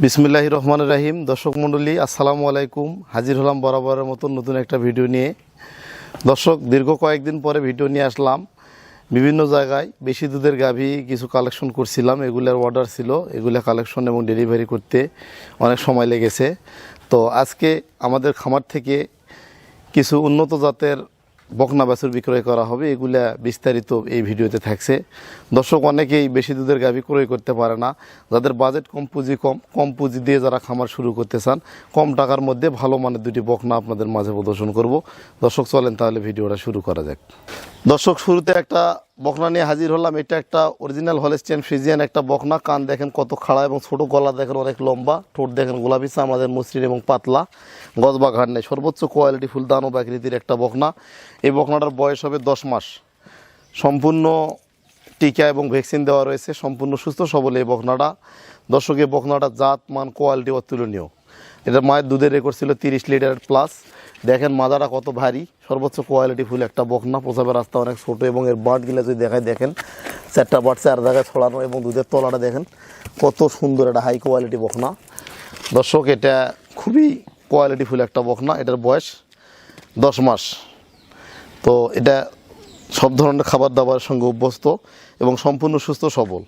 বিসমিল্লাহ রহমান রাহিম। দর্শক মণ্ডলী, আসসালামু আলাইকুম। হাজির হলাম বরাবরের মতন নতুন একটা ভিডিও নিয়ে। দর্শক, দীর্ঘ কয়েকদিন পরে ভিডিও নিয়ে আসলাম। বিভিন্ন জায়গায় বেশি দুধের গাভী কিছু কালেকশন করছিলাম। এগুলোর অর্ডার ছিল। এগুলো কালেকশন এবং ডেলিভারি করতে অনেক সময় লেগেছে। তো আজকে আমাদের খামার থেকে কিছু উন্নত জাতের বকনা বাছুর বিক্রয় করা হবে, এগুলা বিস্তারিত এই ভিডিওতে থাকছে। দর্শক, অনেকেই বেশি দুধের গাভী ক্রয় করতে পারে না। যাদের বাজেট কম পুঁজি কম কম পুঁজি দিয়ে যারা খামার শুরু করতে চান, কম টাকার মধ্যে ভালো মানের দুটি বকনা আপনাদের মাঝে প্রদর্শন করব। দর্শক, চলেন তাহলে ভিডিওটা শুরু করা যাক। দর্শক, শুরুতে একটা বকনা নিয়ে হাজির হলাম। এটা একটা অরিজিনাল হলেস্টিয়ান ফ্রিজিয়ান একটা বকনা। কান দেখেন কত খাড়া এবং ছোট, গলা দেখেন অনেক লম্বা। ঠোঁট দেখেন গোলাপি আমাদের মসৃণ এবং পাতলা। গজবা ঘাট নেই। সর্বোচ্চ কোয়ালিটি ফুল ও বাকৃতির একটা বকনা। এই বকনাটার বয়স হবে দশ মাস। সম্পূর্ণ টিকা এবং ভ্যাকসিন দেওয়া রয়েছে। সম্পূর্ণ সুস্থ, সবল এই বকনাটা। দর্শকের বকনাটা জাত, মান কোয়ালিটি অতুলনীয়। এটা মায়ের দুধের রেকর্ড ছিল তিরিশ লিটার প্লাস দেখেন মাদাটা কত ভারী, সর্বোচ্চ কোয়ালিটি ফুল, একটা বকনা, প্রসাবের রাস্তা অনেক ছোট এবং এর বাটগুলো যদি দেখায়, দেখেন চারটা বাট চার জায়গায় ছড়ানো এবং দুধের তলাটা দেখেন কত সুন্দর একটা হাই কোয়ালিটি বকনা। দর্শক, এটা খুবই কোয়ালিটি ফুল একটা বকনা, এটার বয়স দশ মাস। তো এটা সব ধরনের খাবার দাবারের সঙ্গে অভ্যস্ত এবং সম্পূর্ণ সুস্থ সবল।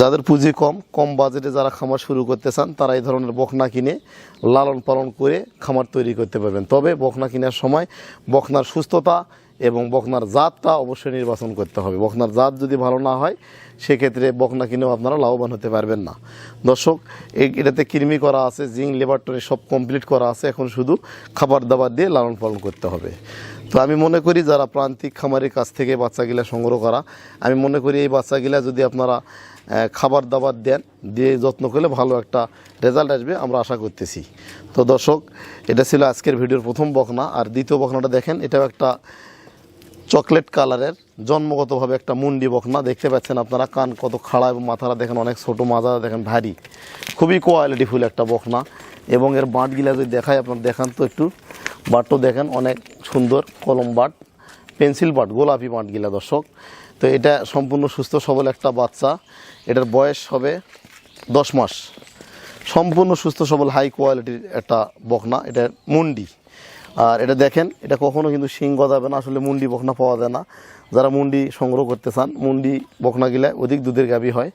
যাদের পুঁজি কম কম বাজেটে যারা খামার শুরু করতে চান, তারা এই ধরনের বকনা কিনে লালন পালন করে খামার তৈরি করতে পারবেন। তবে বকনা কেনার সময় বকনার সুস্থতা এবং বকনার জাতটা অবশ্যই নির্বাচন করতে হবে। বকনার জাত যদি ভালো না হয়, সেক্ষেত্রে বকনা কিনেও আপনারা লাভবান হতে পারবেন না। দর্শক এটাতে কৃমি করা আছে জিং লেবারটনি সব কমপ্লিট করা আছে। এখন শুধু খাবার দাবার দিয়ে লালন পালন করতে হবে। তো আমি মনে করি যারা প্রান্তিক খামারের কাছ থেকে বাচ্চাগুলা সংগ্রহ করা, আমি মনে করি এই বাচ্চাগুলা যদি আপনারা খাবার দাবার দেন, দিয়ে যত্ন করলে ভালো একটা রেজাল্ট আসবে আমরা আশা করতেছি। তো দর্শক, এটা ছিল আজকের ভিডিওর প্রথম বকনা। আর দ্বিতীয় বকনাটা দেখেন, এটাও একটা চকলেট কালারের জন্মগতভাবে একটা মুন্ডি বকনা। দেখতে পাচ্ছেন আপনারা, কান কত খাড়া এবং মাথাটা দেখেন অনেক ছোট মাজা দেখেন ভারী। খুবই কোয়ালিটিফুল একটা বকনা। এবং এর বাঁটগুলা যদি দেখায় আপনার দেখান তো একটু। বাটও দেখেন অনেক সুন্দর কলম বাট, পেন্সিল বাট, গোলাপি বাঁটগুলা দর্শক। তো এটা সম্পূর্ণ সুস্থ সবল একটা বাচ্চা। এটার বয়স হবে দশ মাস। সম্পূর্ণ সুস্থ সবল হাই কোয়ালিটির একটা বকনা। এটা মুন্ডি। আর এটা দেখেন, এটা কখনো কিন্তু শিং গজাবে না, আসলে মুন্ডি বকনা পাওয়া যায় না। যারা মুন্ডি সংগ্রহ করতে চান, মুন্ডি বকনা গিলে অধিক দুধের গাবি হয়।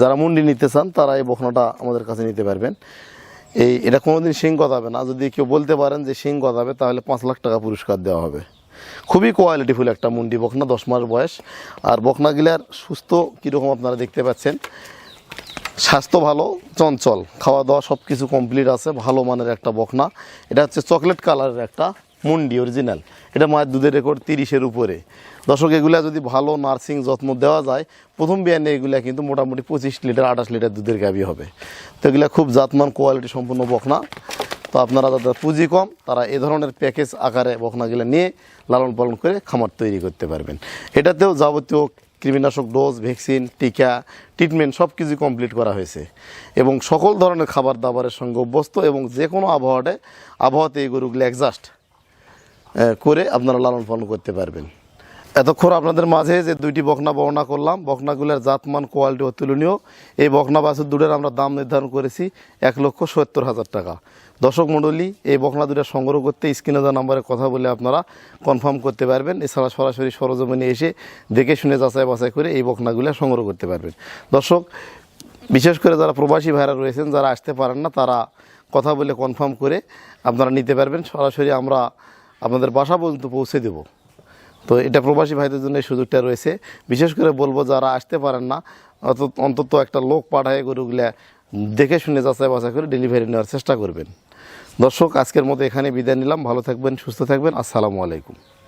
যারা মুন্ডি নিতে চান, তারা এই বকনাটা আমাদের কাছে নিতে পারবেন। এই, এটা কোনোদিন শিং গদাবে না। যদি কেউ বলতে পারেন যে শিং গদাবে, তাহলে পাঁচ লাখ টাকা পুরস্কার দেওয়া হবে। খুবই কোয়ালিটিফুল একটা মুন্ডি বকনা, দশ মাস বয়স। আর বকনাগুলার সুস্থ কীরকম আপনারা দেখতে পাচ্ছেন? স্বাস্থ্য ভালো, চঞ্চল। খাওয়া দাওয়া সব কিছু কমপ্লিট আছে, ভালো মানের একটা বকনা। এটা হচ্ছে চকলেট কালারের একটা। মুন্ডি অরিজিনাল এটা মায়ের দুধের রেকর্ড তিরিশের উপরে। দর্শক, এগুলা যদি ভালো নার্সিং যত্ন দেওয়া যায়, প্রথম বিয়ানে এগুলা কিন্তু মোটামুটি পঁচিশ লিটার, আঠাশ লিটার দুধের গাবি হবে। তো এগুলা খুব জাতমান কোয়ালিটি সম্পূর্ণ বকনা তো আপনারা যাদের পুঁজি কম, তারা এ ধরনের প্যাকেজ আকারে বকনাগুলো নিয়ে লালন পালন করে খামার তৈরি করতে পারবেন। এটাতেও যাবতীয় কৃমিনাশক ডোজ ভ্যাকসিন টিকা ট্রিটমেন্ট সব কিছু কমপ্লিট করা হয়েছে। এবং সকল ধরনের খাবার দাবারের সঙ্গে অভ্যস্ত এবং যে কোনো আবহাওয়াতে আবহাওয়াতে এই গরুগুলো অ্যাডজাস্ট করে আপনারা লালন পালন করতে পারবেন। এতক্ষণ আপনাদের মাঝে যে দুইটি বকনা বর্ণনা করলাম, বকনাগুলোর জাতমান কোয়ালিটি অতুলনীয়। এই বকনা বাছুর দুটোর আমরা দাম নির্ধারণ করেছি এক লক্ষ সত্তর হাজার টাকা। দর্শক মণ্ডলী, এই বকনা দুটো সংগ্রহ করতে স্ক্রিনে দেওয়া নাম্বারে কথা বলে আপনারা কনফার্ম করতে পারবেন। এছাড়া সরাসরি সরজমিনে এসে দেখে শুনে যাচাই বাছাই করে এই বকনাগুলো সংগ্রহ করতে পারবেন। দর্শক, বিশেষ করে যারা প্রবাসী ভাইরা রয়েছেন, যারা আসতে পারেন না, তারা কথা বলে কনফার্ম করে আপনারা নিতে পারবেন। সরাসরি আমরা আপনাদের বাসা পর্যন্ত পৌঁছে দেব। তো এটা প্রবাসী ভাইদের জন্য এই সুযোগটা রয়েছে। বিশেষ করে বলব, যারা আসতে পারেন না, অন্তত একটা লোক পাঠায় গরুগুলা দেখে শুনে যাচাই বাছাই করে ডেলিভারি নেওয়ার চেষ্টা করবেন। দর্শক, আজকের মতো এখানে বিদায় নিলাম। ভালো থাকবেন, সুস্থ থাকবেন। আসসালামু আলাইকুম।